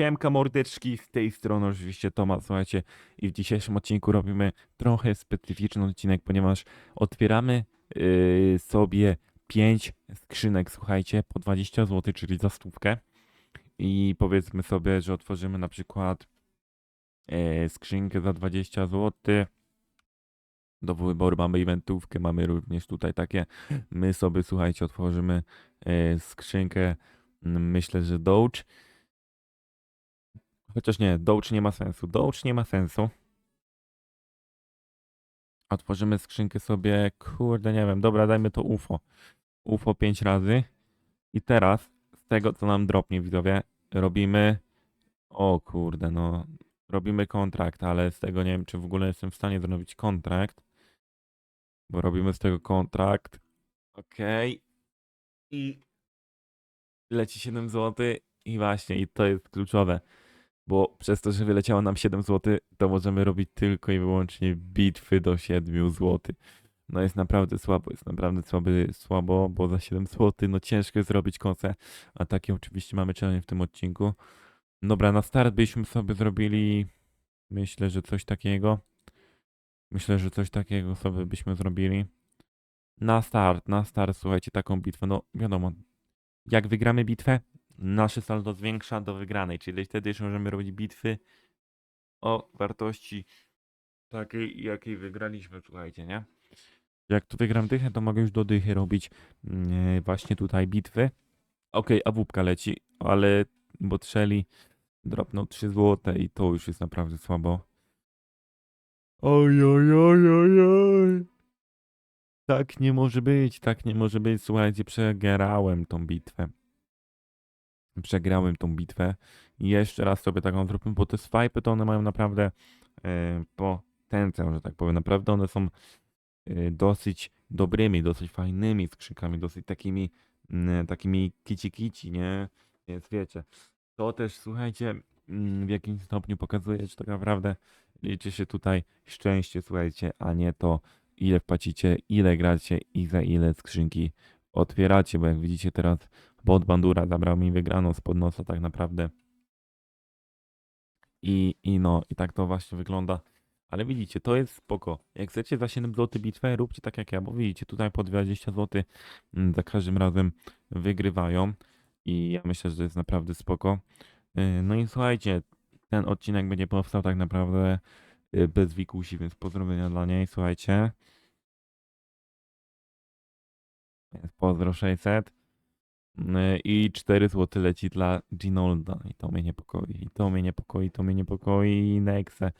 Siemka mordeczki, z tej strony oczywiście Tomasz, słuchajcie i w dzisiejszym odcinku robimy trochę specyficzny odcinek, ponieważ otwieramy yy, sobie 5 skrzynek, słuchajcie, po 20 zł, czyli za stówkę i powiedzmy sobie, że otworzymy na przykład yy, skrzynkę za 20 zł. Do wyboru mamy eventówkę, mamy również tutaj takie, my sobie, słuchajcie, otworzymy yy, skrzynkę, mm, myślę, że Doge. Chociaż nie, Doge nie ma sensu. Doge nie ma sensu. Otworzymy skrzynkę sobie, kurde, nie wiem, dobra, dajmy to UFO. UFO 5 razy. I teraz, z tego co nam dropnie, widzowie, robimy, o kurde, no, robimy kontrakt, ale z tego nie wiem, czy w ogóle jestem w stanie zrobić kontrakt. Bo robimy z tego kontrakt. Okej. I leci 7 zł. I właśnie, i to jest kluczowe bo przez to, że wyleciało nam 7 zł, to możemy robić tylko i wyłącznie bitwy do 7 zł. No jest naprawdę słabo, jest naprawdę słaby, słabo, bo za 7 zł no ciężko jest zrobić kosę, a takie oczywiście mamy challenge w tym odcinku. Dobra, na start byśmy sobie zrobili, myślę, że coś takiego. Myślę, że coś takiego sobie byśmy zrobili. Na start, na start, słuchajcie, taką bitwę, no wiadomo, jak wygramy bitwę, nasze saldo zwiększa do wygranej, czyli wtedy już możemy robić bitwy o wartości takiej, jakiej wygraliśmy, słuchajcie, nie? Jak tu wygram dychę, to mogę już do dychy robić mm, właśnie tutaj bitwy. Okej, a wupka leci, ale bo trzeli dropnął 3 złote i to już jest naprawdę słabo. Oj, oj, oj, oj, oj. Tak nie może być, tak nie może być. Słuchajcie, przegrałem tą bitwę przegrałem tą bitwę. I jeszcze raz sobie taką zróbmy, bo te swipy to one mają naprawdę e, potencjał, że tak powiem. Naprawdę one są e, dosyć dobrymi, dosyć fajnymi skrzynkami, dosyć takimi, mm, takimi kici kici, nie? Więc wiecie, to też słuchajcie, mm, w jakimś stopniu pokazuje, że tak naprawdę liczy się tutaj szczęście, słuchajcie, a nie to, ile wpłacicie, ile gracie i za ile skrzynki otwieracie, bo jak widzicie teraz bot Bandura zabrał mi wygraną z podnosa tak naprawdę. I, I no, i tak to właśnie wygląda. Ale widzicie, to jest spoko. Jak chcecie za 7 zł bitwę, róbcie tak jak ja, bo widzicie, tutaj po 20 zł mm, za każdym razem wygrywają. I ja myślę, że to jest naprawdę spoko. Yy, No i słuchajcie, ten odcinek będzie powstał tak naprawdę yy, bez Wikusi, więc pozdrowienia dla niej, słuchajcie. Pozdro 600. Yy, I 4 zł leci dla Ginolda. I to mnie niepokoi. I to mnie niepokoi, to mnie niepokoi. Nexe.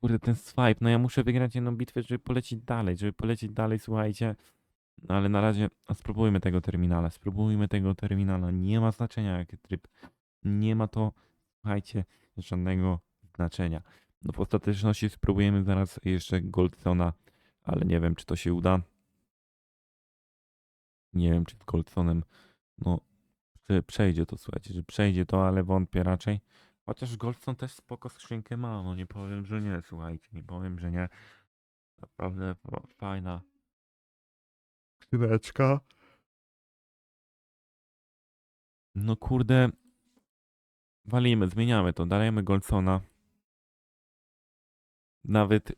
Kurde, ten swipe. No ja muszę wygrać jedną bitwę, żeby polecieć dalej. Żeby polecieć dalej, słuchajcie. No ale na razie spróbujmy tego terminala. Spróbujmy tego terminala. Nie ma znaczenia jaki tryb. Nie ma to, słuchajcie, żadnego znaczenia. No w ostateczności spróbujemy zaraz jeszcze Goldsona, ale nie wiem, czy to się uda. Nie wiem, czy z Goldsonem, no, prze- przejdzie to, słuchajcie, że przejdzie to, ale wątpię raczej. Chociaż Goldson też spoko skrzynkę ma, no nie powiem, że nie, słuchajcie, nie powiem, że nie. Naprawdę fa- fajna skrzyneczka. No kurde, walimy, zmieniamy to, dajemy Goldsona. Nawet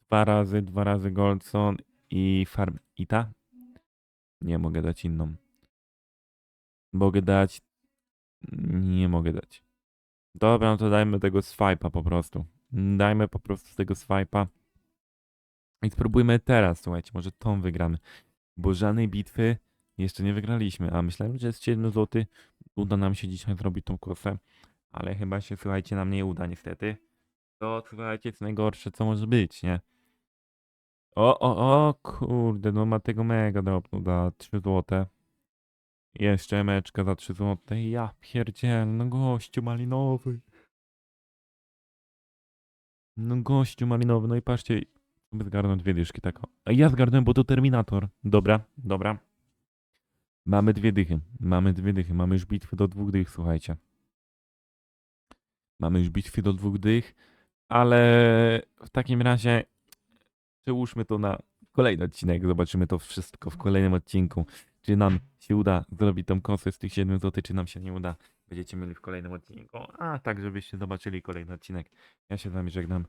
dwa razy, dwa razy Goldson i Farm Ita. Nie mogę dać inną. Mogę dać. Nie mogę dać. Dobra, no to dajmy tego swipe'a po prostu. Dajmy po prostu tego swipe'a. I spróbujmy teraz, słuchajcie, może tą wygramy. Bo żadnej bitwy jeszcze nie wygraliśmy. A myślałem, że z 7 zł uda nam się dzisiaj zrobić tą kosę. Ale chyba się, słuchajcie, nam nie uda niestety. To, słuchajcie, jest najgorsze, co może być, nie? O, o, o, kurde, no ma tego mega dropnął za 3 złote. Jeszcze meczka za 3 złote. Ja pierdziel, no gościu malinowy. No gościu malinowy, no i patrzcie, by zgarnąć dwie dyszki tak. A ja zgarnąłem, bo to Terminator. Dobra, dobra. Mamy dwie dychy, mamy dwie dychy, mamy już bitwy do dwóch dych, słuchajcie. Mamy już bitwy do dwóch dych, ale w takim razie przełóżmy to na kolejny odcinek, zobaczymy to wszystko w kolejnym odcinku. Czy nam się uda zrobić tą kosę z tych 7 zł, czy nam się nie uda. Będziecie mieli w kolejnym odcinku. A tak, żebyście zobaczyli kolejny odcinek. Ja się z wami żegnam.